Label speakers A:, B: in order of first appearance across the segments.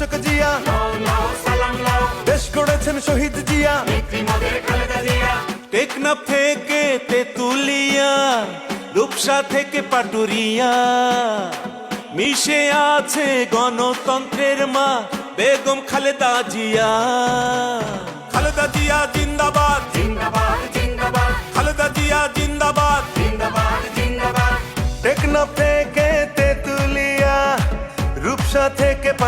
A: ঘোষক জিয়া। দেশ গড়েছেন শহীদ জিয়া।
B: টেকনাফ থেকে তেতুলিয়া রূপসা থেকে পাটুরিয়া। মিশে আছে গণতন্ত্রের মা বেগম খালেদা জিয়া। খালেদা জিয়া জিন্দাবাদ।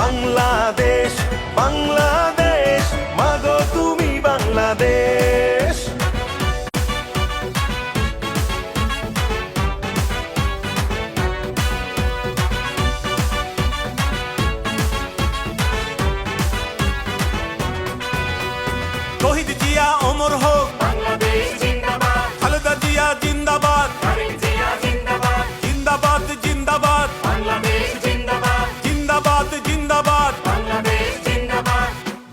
A: বাংলাদেশ বাংলাদেশ মাগো তুমি বাংলাদেশ।
B: শহীদ জিয়া অমর হোক